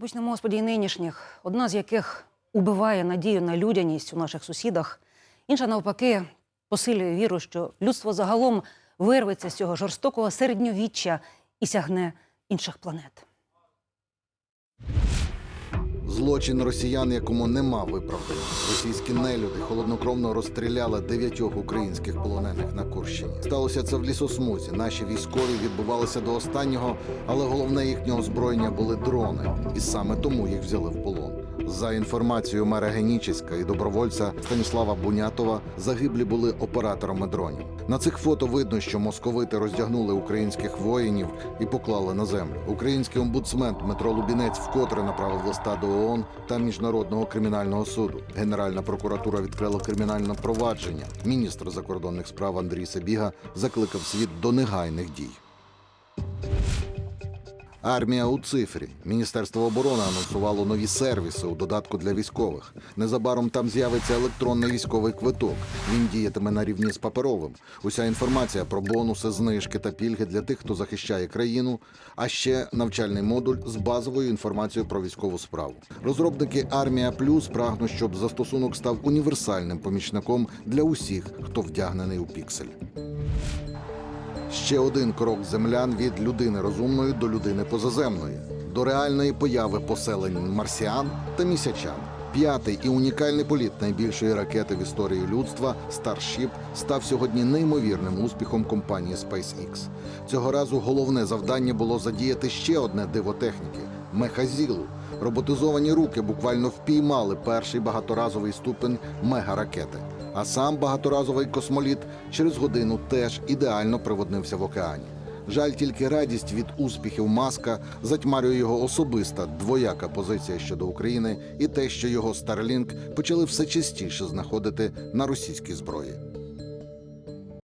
Почнемо з подій нинішніх, одна з яких убиває надію на людяність у наших сусідах, інша навпаки посилює віру, що людство загалом вирветься з цього жорстокого середньовіччя і сягне інших планет. Злочин росіян, якому нема виправдання. Російські нелюди холоднокровно розстріляли дев'ятьох українських полонених на Курщині. Сталося це в лісосмузі. Наші військові відбувалися до останнього, але головне їхнього озброєння були дрони, і саме тому їх взяли в полон. За інформацією мера Генічеська і добровольця Станіслава Бунятова, загиблі були операторами дронів. На цих фото видно, що московити роздягнули українських воїнів і поклали на землю. Український омбудсмен Дмитро Лубінець вкотре направив листа до ООН та міжнародного кримінального суду. Генеральна прокуратура відкрила кримінальне провадження. Міністр закордонних справ Андрій Сабіга закликав світ до негайних дій. Армія у цифрі. Міністерство оборони анонсувало нові сервіси у додатку для військових. Незабаром там з'явиться електронний військовий квиток. Він діятиме на рівні з паперовим. Уся інформація про бонуси, знижки та пільги для тих, хто захищає країну. А ще навчальний модуль з базовою інформацією про військову справу. Розробники Армія Плюс прагнуть, щоб застосунок став універсальним помічником для усіх, хто вдягнений у піксель. Ще один крок землян від людини розумної до людини позаземної, до реальної появи поселень марсіан та місячан. П'ятий і унікальний політ найбільшої ракети в історії людства Starship став сьогодні неймовірним успіхом компанії SpaceX. Цього разу головне завдання було задіяти ще одне диво техніки мехазілу. Роботизовані руки буквально впіймали перший багаторазовий ступень мегаракети. А сам багаторазовий космоліт через годину теж ідеально приводнився в океані. Жаль, тільки радість від успіхів Маска затьмарює його особиста двояка позиція щодо України і те, що його Starlink почали все частіше знаходити на російській зброї.